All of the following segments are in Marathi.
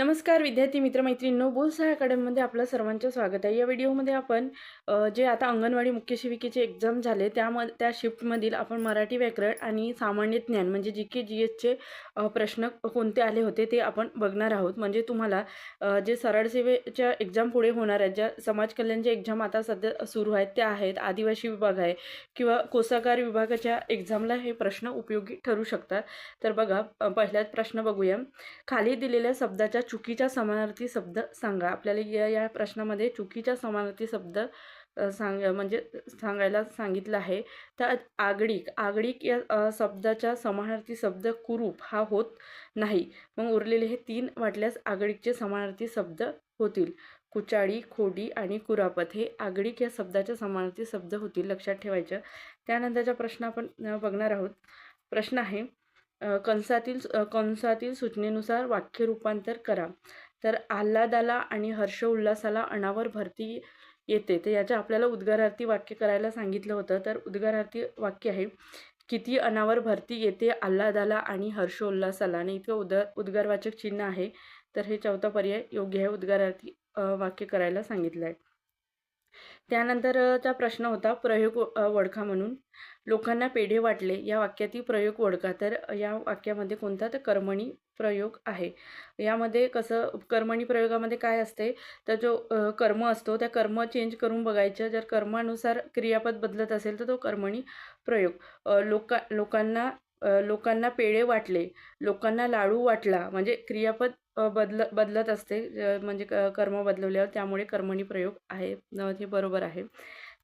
नमस्कार विद्यार्थी मित्रमैत्रिणींनो बोलसाय अकॅडमीमध्ये आपलं सर्वांचं स्वागत आहे. या व्हिडिओमध्ये आपण जे आता अंगणवाडी मुख्य शिविकेचे एक्झाम झाले त्यामध्ये त्या शिफ्टमधील आपण मराठी व्याकरण आणि सामान्य ज्ञान म्हणजे जी के जी एसचे प्रश्न कोणते आले होते ते आपण बघणार आहोत. म्हणजे तुम्हाला जे सरळ सेवेच्या एक्झाम पुढे होणार आहेत ज्या समाज कल्याणच्या एक्झाम आता सध्या सुरू आहेत त्या आहेत. आदिवासी विभाग आहे किंवा कोसागार विभागाच्या एक्झामला हे प्रश्न उपयोगी ठरू शकतात. तर बघा पहिल्याच पहिलाच प्रश्न बघूया. खाली दिलेल्या शब्दाच्या चुकीच्या समानार्थी शब्द सांगा. आपल्याला या या प्रश्नामध्ये चुकीच्या समानार्थी शब्द सांग म्हणजे सांगायला सांगितलं आहे. तर आगळीक आगळीक या शब्दाच्या समानार्थी शब्द कुरूप हा होत नाही. मग उरलेले हे तीन वाटल्यास आगळीकचे समानार्थी शब्द होतील. कुचाळी खोडी आणि कुरापत हे आगळीक या शब्दाच्या समानार्थी शब्द होतील लक्षात ठेवायचं. त्यानंतरचा प्रश्न आपण बघणार आहोत. प्रश्न आहे कंसातील कंसातील सूचनेनुसार वाक्य रूपांतर करा. तर आल्हादाला आणि हर्ष उल्हासाला अनावर भरती येते. तर याच्या आपल्याला उद्गारार्थी वाक्य करायला सांगितलं होतं. तर उद्गारार्थी वाक्य आहे किती अनावर भरती येते आल्हादाला आणि हर्षोल्लासाला. आणि इतकं उद उद्गारवाचक चिन्ह आहे. तर हे चौथा पर्याय योग्य आहे उद्गारार्थी वाक्य करायला सांगितलं आहे त्यानंतरचा प्रश्न होता प्रयोग वडखा म्हणून. लोकांना पेढे वाटले. या वाक्यातील प्रयोग ओळखा तर या वाक्यामध्ये कोणता? तर कर्मणी प्रयोग आहे. यामध्ये कसं कर्मणी प्रयोगामध्ये काय असते? तर जो कर्म असतो त्या कर्म चेंज करून बघायचं. जर कर्मानुसार क्रियापद बदलत असेल तर तो कर्मणी प्रयोग. लोका लोकांना लोकांना पेढे वाटले. लोकांना लाडू वाटला. म्हणजे क्रियापद बदल बदलत असते. म्हणजे क कर्म बदलवल्यावर त्यामुळे कर्मणी प्रयोग आहे हे बरोबर आहे.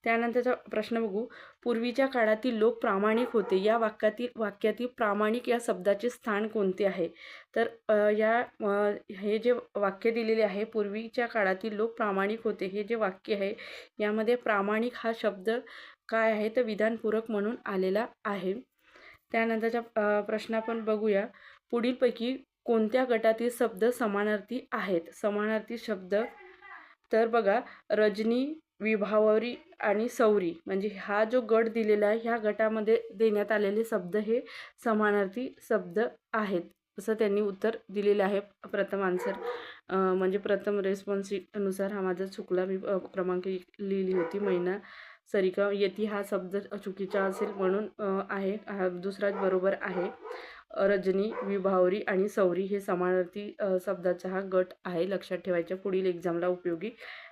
त्यानंतरचा प्रश्न बघू. पूर्वीच्या काळातील लोक प्रामाणिक होते. या वाक्यातील वाक्यातील प्रामाणिक या शब्दाचे स्थान कोणते आहे? तर या हे जे वाक्य दिलेले आहे पूर्वीच्या काळातील लोक प्रामाणिक होते. हे जे वाक्य आहे यामध्ये प्रामाणिक हा शब्द काय आहे तर विधानपूरक म्हणून आलेला आहे. त्यानंतरचा प्रश्न आपण बघूया. पुढीलपैकी कोणत्या गटातील शब्द समानार्थी आहेत? समानार्थी शब्द तर बघा रजनी विभावरी आणि सौरी. म्हणजे हा जो गट दिलेला आहे ह्या गटामध्ये देण्यात आलेले शब्द हे समानार्थी शब्द आहेत. असं त्यांनी उत्तर दिलेलं आहे. प्रथम आन्सर म्हणजे प्रथम रेस्पॉन्सिनुसार हा माझा चुकला. मी क्रमांक लिहिली होती. महिना सरिका येती हा शब्द चुकीचा असेल म्हणून आहे. हा दुसराच बरोबर आहे. रजनी विभावरी आणि सौरी हे समानार्थी शब्दाचा हा गट आहे. लक्षात ठेवायच्या पुढील एक्झामला उपयोगी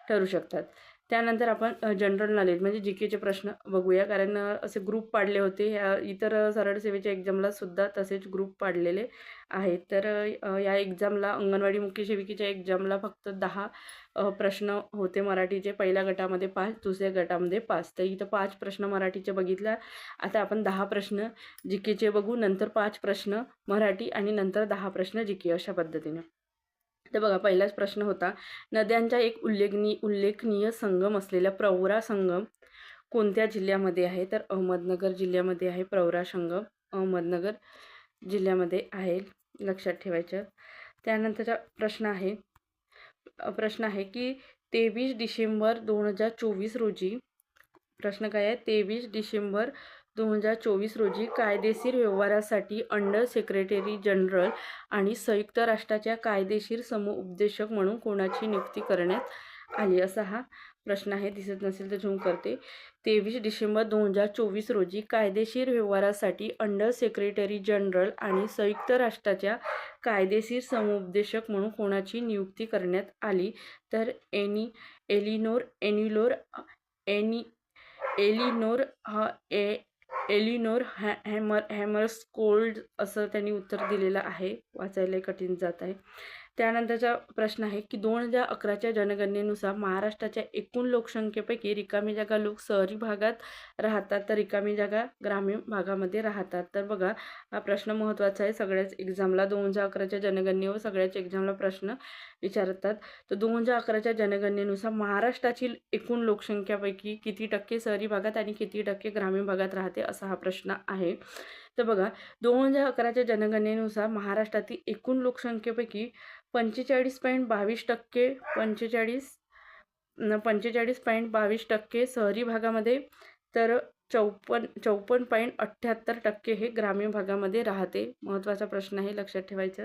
ठरू शकतात. त्यानंतर आपण जनरल नॉलेज म्हणजे जी केचे प्रश्न बघूया. कारण असे ग्रुप पाडले होते. ह्या इतर सरळ सेवेच्या एक्झामला सुद्धा तसेच ग्रुप पाडलेले आहेत. तर या एक्झामला अंगणवाडी मुख्य सेविकेच्या एक्झामला फक्त दहा प्रश्न होते मराठीचे. पहिल्या गटामध्ये पाच दुसऱ्या गटामध्ये पाच. तर इथं पाच प्रश्न मराठीचे बघितल्या आता आपण दहा प्रश्न जी केचे बघू. नंतर पाच प्रश्न मराठी आणि नंतर दहा प्रश्न जी के अशा पद्धतीने. तर बघा पहिलाच प्रश्न होता नद्यांचा एक उल्लेखनीय उल्लेखनीय संगम असलेला प्रवरा संगम कोणत्या जिल्ह्यामध्ये आहे? तर अहमदनगर जिल्ह्यामध्ये आहे प्रवरा संगम. अहमदनगर जिल्ह्यामध्ये आहे लक्षात ठेवायचं. त्यानंतरचा प्रश्न आहे प्रश्न आहे की तेवीस डिसेंबर दोन हजार चोवीस रोजी प्रश्न काय आहे? तेवीस डिसेंबर दोन हजार चोवीस रोजी कायदेशीर व्यवहारासाठी अंडर सेक्रेटरी जनरल आणि संयुक्त राष्ट्राच्या कायदेशीर समुपदेशक म्हणून कोणाची नियुक्ती करण्यात आली असा हा प्रश्न आहे. दिसत नसेल तर झूम करते. तेवीस डिसेंबर दोन हजार चोवीस रोजी कायदेशीर व्यवहारासाठी अंडर सेक्रेटरी जनरल आणि संयुक्त राष्ट्राच्या कायदेशीर समुपदेशक म्हणून कोणाची नियुक्ती करण्यात आली? तर एनी एलिनोर एनिलोर एनी एलिनोर हा ए एलिनोर हॅ हॅमर हॅमर्सकोल्ड असं त्यांनी उत्तर दिलेलं आहे. वाचायला कठीण जात आहे. त्यानंतरचा प्रश्न आहे की दोन हजार अकराच्या जनगणनेनुसार महाराष्ट्राच्या एकूण लोकसंख्येपैकी रिकामी जागा लोक शहरी भागात राहतात तर रिकामी जागा ग्रामीण भागामध्ये राहतात. तर बघा हा प्रश्न महत्त्वाचा आहे. सगळ्याच एक्झामला दोन हजार अकराच्या जनगणनेवर सगळ्याच एक्झामला प्रश्न विचारतात. तर दोन हजार अकराच्या जनगणनेनुसार महाराष्ट्राची एकूण लोकसंख्यापैकी किती टक्के शहरी भागात आणि किती टक्के ग्रामीण भागात राहते असा हा प्रश्न आहे. तर बघा दोन हजार अकराच्या जनगणनेनुसार महाराष्ट्रातील एकूण लोकसंख्येपैकी पंचेचाळीस पॉईंट बावीस टक्के पंचेचाळीस न पंचेचाळीस पॉईंट बावीस टक्के शहरी भागामध्ये तर चौपन्न चौपन्न पॉईंट अठ्ठ्याहत्तर टक्के हे ग्रामीण भागामध्ये राहते. महत्त्वाचा प्रश्न आहे लक्षात ठेवायचं.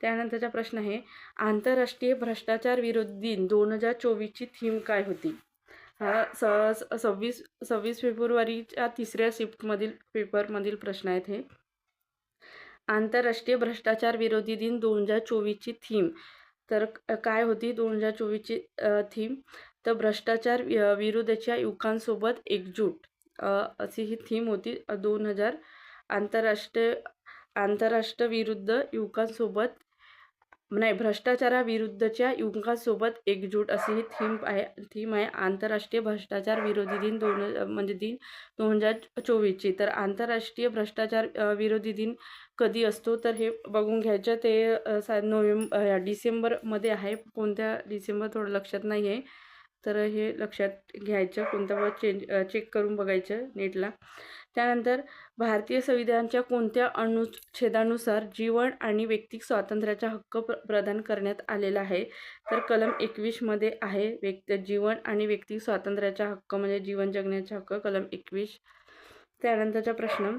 त्यानंतरचा प्रश्न आहे आंतरराष्ट्रीय भ्रष्टाचार विरोधी दिन दोन हजार चोवीसची थीम काय होती? हा स स- सव्वीस सव्वीस फेब्रुवारीच्या तिसऱ्या शिफ्टमधील पेपरमधील प्रश्न आहेत हे. आंतरराष्ट्रीय भ्रष्टाचार विरोधी दिन दोन हजार चोवीसची थीम. तर काय होती दोन हजार चोवीसची थीम? तर भ्रष्टाचार विरोधाच्या विरुद्धच्या युवकांसोबत एकजूट. अशी ही थीम होती दोन हजार आंतरराष्ट्रीय आंतरराष्ट्र विरुद्ध युवकांसोबत नाही भ्रष्टाचाराविरुद्धच्या युवकांसोबत एकजूट अशी ही थीम आहे थीम आहे आंतरराष्ट्रीय भ्रष्टाचार विरोधी दिन दोन म्हणजे दिन दोन हजार चोवीसची. तर आंतरराष्ट्रीय भ्रष्टाचार विरोधी दिन कधी असतो? तर हे बघून घ्यायचं. ते सा नोव्हेंबर डिसेंबरमध्ये आहे. कोणत्या डिसेंबर थोडं लक्षात नाही आहे. तर हे लक्षात घ्यायचं. कोणत्या चेंज चेक करून बघायचं नेटला. त्यानंतर भारतीय संविधानाच्या कोणत्या अनुच्छेदानुसार जीवन आणि व्यक्तिक स्वातंत्र्याचा हक्क प्र प्रदान करण्यात आलेला आहे? तर कलम एकवीसमध्ये आहे व्यक्त जीवन आणि व्यक्तिक स्वातंत्र्याचा हक्क म्हणजे जीवन जगण्याचा हक्क. कलम एकवीस. त्यानंतरचा प्रश्न.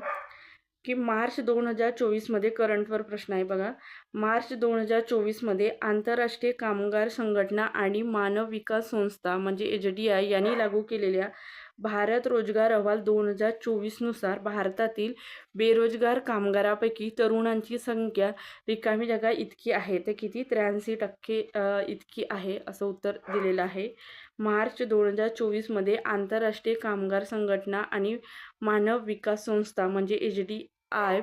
की मार्च दोन हजार चोवीसमध्ये करंटवर प्रश्न आहे बघा. मार्च दोन हजार चोवीसमध्ये आंतरराष्ट्रीय कामगार संघटना आणि मानव विकास संस्था म्हणजे एच डी आय यांनी लागू केलेल्या भारत रोजगार अहवाल दोन हजार चोवीसनुसार भारतातील बेरोजगार कामगारापैकी तरुणांची संख्या रिकामी जागा इतकी आहे. तर किती? त्र्याऐंशी टक्के इतकी आहे असं उत्तर दिलेलं आहे. मार्च दोन हजार चोवीसमध्ये आंतरराष्ट्रीय कामगार संघटना आणि मानव विकास संस्था म्हणजे एच डी आय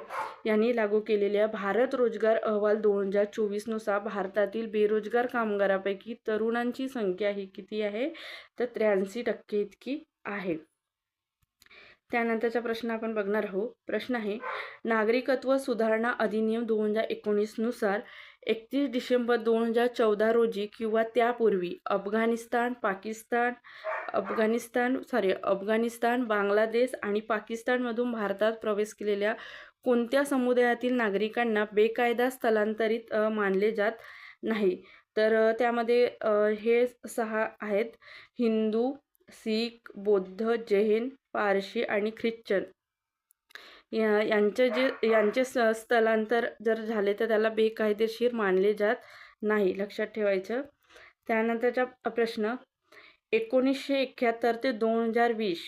यांनी लागू केलेल्या भारत रोजगार अहवाल दोन हजार चोवीसनुसार भारतातील बेरोजगार कामगारापैकी तरुणांची संख्या ही किती आहे? तर त्र्याऐंशी टक्के इतकी. आहे. त्यानंतरचा प्रश्न आपण बघणार आहोत. प्रश्न आहे नागरिकत्व सुधारणा अधिनियम दोन हजार एकोणीसनुसार एकतीस डिसेंबर दोन हजार चौदा रोजी किंवा त्यापूर्वी अफगाणिस्तान पाकिस्तान अफगाणिस्तान सॉरी अफगाणिस्तान बांगलादेश आणि पाकिस्तानमधून भारतात प्रवेश केलेल्या कोणत्या समुदायातील नागरिकांना बेकायदा स्थलांतरित मानले जात नाही? तर त्यामध्ये हे सहा आहेत. हिंदू सीख बौद्ध जैन पारशी आणि ख्रिश्चन. या यांचे जे यांचे स स्थलांतर जर झाले तर त्याला बेकायदेशीर मानले जात नाही लक्षात ठेवायचं. त्यानंतरचा प्रश्न. एकोणीसशे एक्क्याहत्तर ते दोन हजार वीस.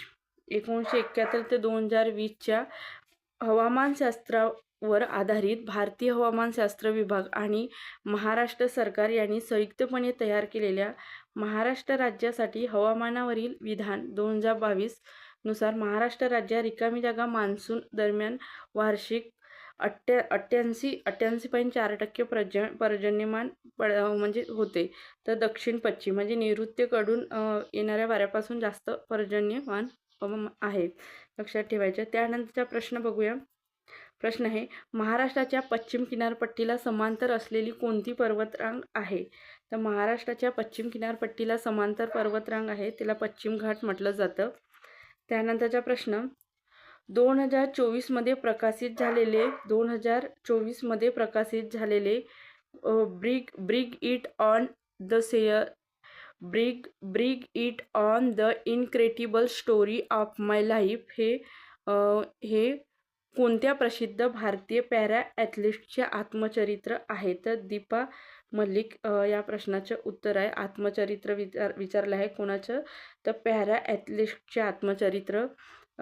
एकोणीसशे एक्क्याहत्तर ते दोन हजार वीसच्या वर आधारित भारतीय हवामानशास्त्र विभाग आणि महाराष्ट्र सरकार यांनी संयुक्तपणे तयार केलेल्या महाराष्ट्र राज्यासाठी हवामानावरील विधान दोन हजार बावीसनुसार महाराष्ट्र राज्यात रिकामी जागा मान्सून दरम्यान वार्षिक अठ्ठ्या अठ्ठ्याऐंशी अठ्ठ्याऐंशी पॉईंट चार टक्के प्रज पर्जन्यमान पड म्हणजे होते. तर दक्षिण पश्चिम म्हणजे नैऋत्यकडून येणाऱ्या वाऱ्यापासून जास्त पर्जन्यमान आहे. लक्षात ठेवायचं त्यानंतरचा प्रश्न बघूया. प्रश्न आहे. महाराष्ट्राच्या पश्चिम किनारपट्टीला समांतर असलेली कोणती पर्वतरांग आहे? तर महाराष्ट्राच्या पश्चिम किनारपट्टीला समांतर पर्वतरांग आहे तिला पश्चिम घाट म्हटलं जातं. त्यानंतरचा प्रश्न दोन हजार चोवीसमध्ये प्रकाशित झालेले दोन हजार चोवीसमध्ये प्रकाशित झालेले bring bring it on the share bring bring it on the incredible story of my life हे हे कोणत्या प्रसिद्ध भारतीय पॅरा ॲथलीटचे आत्मचरित्र आहे? तर दीपा मल्लिक या प्रश्नाचं उत्तर आहे. आत्मचरित्र विचार विचारलं आहे कोणाचं? तर पॅरा ॲथलीटचे आत्मचरित्र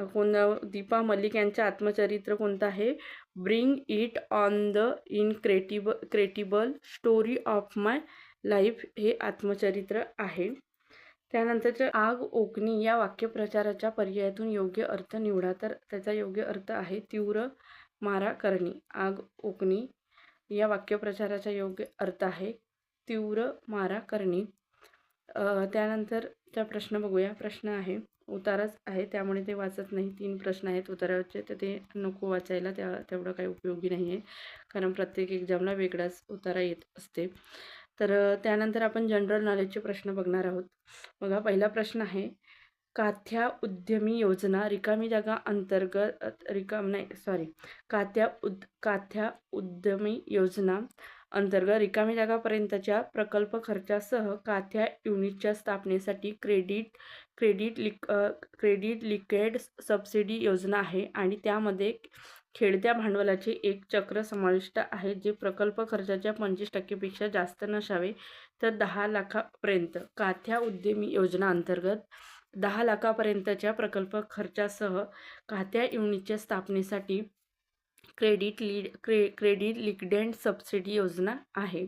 कोण दीपा मल्लिक यांचं आत्मचरित्र कोणतं आहे? Bring it on the incredible credible story of my life हे आत्मचरित्र आहे. त्यानंतरचे आग ओकणी या वाक्यप्रचाराच्या पर्यायातून योग्य अर्थ निवडा. तर त्याचा योग्य अर्थ आहे तीव्र मारा करणे आग ओकणी या वाक्यप्रचाराचा योग्य अर्थ आहे तीव्र मारा करणे त्यानंतरचा प्रश्न बघूया. प्रश्न आहे उताराच आहे. त्यामुळे ते वाचत नाही. तीन प्रश्न आहेत उताराचे तर ते नको वाचायला. त्या तेवढं काही उपयोगी नाही आहे कारण प्रत्येक एक्झामला वेगळाच उतारा येत असते. तर त्यानंतर आपण जनरल नॉलेजचे प्रश्न बघणार आहोत. बघा पहिला प्रश्न आहे काथ्या उद्यमी योजना रिकामी जागा अंतर्गत रिकाम नाही सॉरी काथ्या उद काथ्या उद्यमी योजना अंतर्गत रिकामी जागापर्यंतच्या प्रकल्प खर्चासह काथ्या युनिटच्या स्थापनेसाठी credit credit linked credit linked subsidy योजना आहे आणि त्यामध्ये खेळत्या भांडवलाचे एक चक्र समाविष्ट आहे जे प्रकल्प खर्चाच्या पंचवीस टक्केपेक्षा जास्त नसावे तर दहा लाखापर्यंत. काथ्या उद्यमी योजना अंतर्गत दहा लाखापर्यंतच्या प्रकल्प खर्चासह काथ्या युनिटच्या स्थापनेसाठी क्रेडिट लीड क्रे क्रेडिट लिक्डेंट सबसिडी योजना आहे.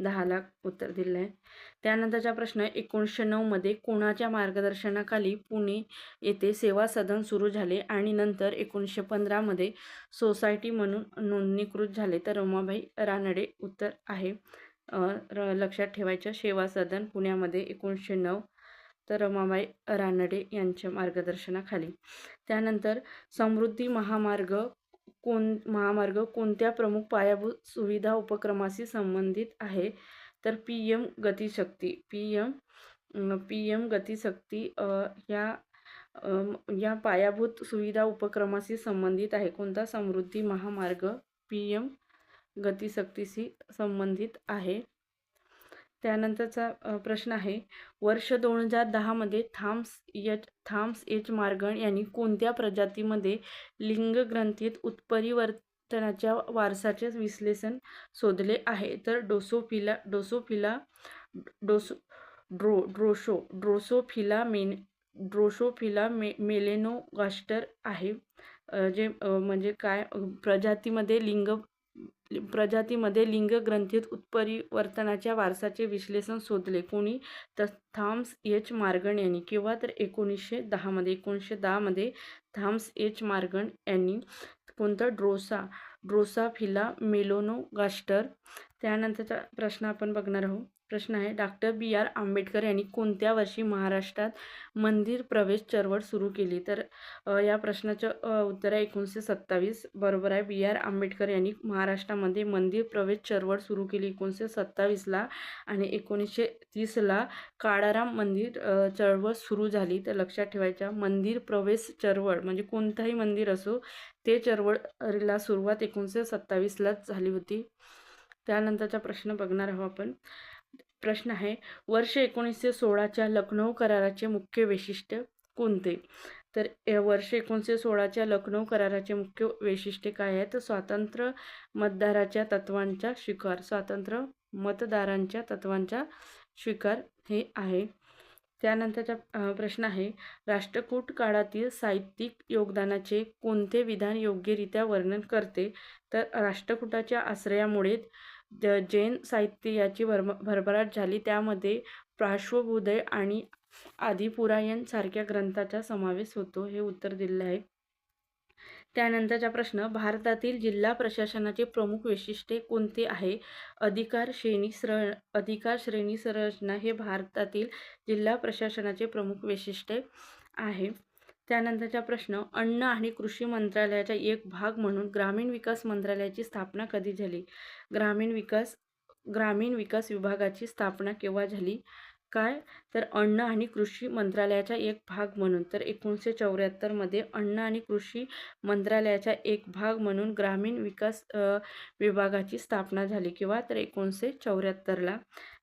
दहा लाख उत्तर दिलं आहे त्यानंतरचा प्रश्न एकोणीसशे नऊमध्ये कोणाच्या मार्गदर्शनाखाली पुणे येथे सेवा सदन सुरू झाले आणि नंतर एकोणीसशे पंधरामध्ये सोसायटी म्हणून नोंदणीकृत झाले? तर रमाबाई रानडे उत्तर आहे. र लक्षात ठेवायचं सेवा सदन पुण्यामध्ये एकोणीसशे नऊ. तर रमाबाई रानडे यांच्या मार्गदर्शनाखाली. त्यानंतर समृद्धी महामार्ग कोण महामार्ग कोणत्या प्रमुख पायाभूत सुविधा उपक्रमाशी संबंधित आहे? तर P M Gatishakti P M P M Gatishakti या या पायाभूत सुविधा उपक्रमाशी संबंधित आहे. कोणता समृद्धी महामार्ग पी एम गतिशक्तीशी संबंधित आहे? त्यानंतरचा प्रश्न आहे वर्ष दोन हजार दहामध्ये Thomas H Thomas H Morgan यांनी कोणत्या प्रजातीमध्ये लिंगग्रंथीत उत्परिवर्तनाच्या वारसाचे विश्लेषण शोधले आहे? तर डोसोफिला डोसोफिला डोसो ड्रो ड्रोशो ड्रोसोफिला मेन ड्रोसोफिला मे मेलेनोगास्टर आहे जे म्हणजे काय प्रजातीमध्ये लिंग प्रजातीमध्ये लिंग ग्रंथीत उत्परिवर्तनाच्या वारसाचे विश्लेषण शोधले. कोणी? तर थॉम्स एच. मार्गन यांनी किंवा तर एकोणीसशे दहामध्ये एकोणीसशे दहामध्ये थॉम्स एच. मार्गन यांनी कोणतं ड्रोसा ड्रोसाफिला मेलोनोगास्टर? त्यानंतरचा प्रश्न आपण बघणार आहोत. प्रश्न आहे. डॉक्टर बी आर आंबेडकर यांनी कोणत्या वर्षी महाराष्ट्रात मंदिर प्रवेश चळवळ सुरू केली? तर या प्रश्नाचं उत्तर आहे एकोणीसशे सत्तावीस. बरोबर आहे. बी आर आंबेडकर यांनी महाराष्ट्रामध्ये मंदिर प्रवेश चळवळ सुरू केली एकोणीसशे सत्तावीसला आणि एकोणीसशे तीसला काळाराम मंदिर चळवळ सुरू झाली. तर लक्षात ठेवायच्या मंदिर प्रवेश चळवळ म्हणजे कोणतंही मंदिर असो ते चळवळीला सुरुवात एकोणीसशे सत्तावीसलाच झाली होती. त्यानंतरचा प्रश्न बघणार आहोत आपण. प्रश्न आहे. वर्ष एकोणीसशे सोळाच्या लखनौ कराराचे मुख्य वैशिष्ट्य कोणते? तर वर्ष एकोणीसशे सोळाच्या लखनौ कराराचे मुख्य वैशिष्ट्य काय आहे? तर स्वातंत्र्य मतदाराच्या तत्वांचा स्वीकार स्वातंत्र्य मतदारांच्या तत्वांचा स्वीकार हे आहे. त्यानंतरचा प्रश्न आहे राष्ट्रकूट काळातील साहित्यिक योगदानाचे कोणते विधान योग्यरित्या वर्णन करते? तर राष्ट्रकूटाच्या आश्रयामुळे जैन साहित्य याची भर भरभराट झाली. त्यामध्ये पार्श्वभूदय आणि आदिपुरायणसारख्या ग्रंथाचा समावेश होतो हे उत्तर दिलेलं आहे. त्यानंतरचा प्रश्न भारतातील जिल्हा प्रशासनाचे प्रमुख वैशिष्ट्ये कोणते आहे? अधिकार श्रेणी सर अधिकार श्रेणी संरचना हे भारतातील जिल्हा प्रशासनाचे प्रमुख वैशिष्ट्ये आहे. त्यानंतरचा प्रश्न अन्न आणि कृषी मंत्रालयाचा एक भाग म्हणून ग्रामीण विकास मंत्रालयाची स्थापना कधी झाली? ग्रामीण विकास ग्रामीण विकास विभागाची स्थापना केव्हा झाली? काय? तर अन्न आणि कृषी मंत्रालयाचा एक भाग म्हणून तर एकोणीसशे चौऱ्याहत्तरमध्ये अन्न आणि कृषी मंत्रालयाचा एक भाग म्हणून ग्रामीण विकास विभागाची स्थापना झाली किंवा तर एकोणीसशे चौऱ्याहत्तरला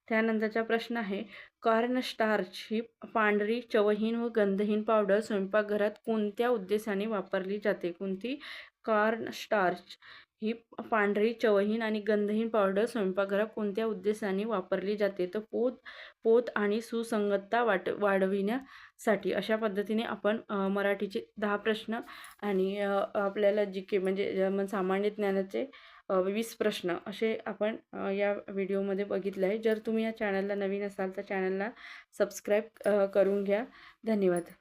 त्यानंतरचा प्रश्न आहे कॉर्न स्टार्च ही पांढरी चवहीन व गंधहीन पावडर स्वयंपाकघरात कोणत्या उद्देशाने वापरली जाते? कोणती? कॉर्न स्टार्च ही पांढरी चवहीन आणि गंधहीन पावडर स्वयंपाकघरात कोणत्या उद्देशाने वापरली जाते? तर पोत पोत आणि सुसंगतता वाट वाढविण्यासाठी अशा पद्धतीने आपण मराठीचे दहा प्रश्न आणि आपल्याला जी के म्हणजे सामान्य ज्ञानाचे वीस प्रश्न असे आपण या व्हिडिओमध्ये बघितले आहे. जर तुम्ही या चॅनलला नवीन असाल तर चॅनलला सबस्क्राईब करून घ्या. धन्यवाद.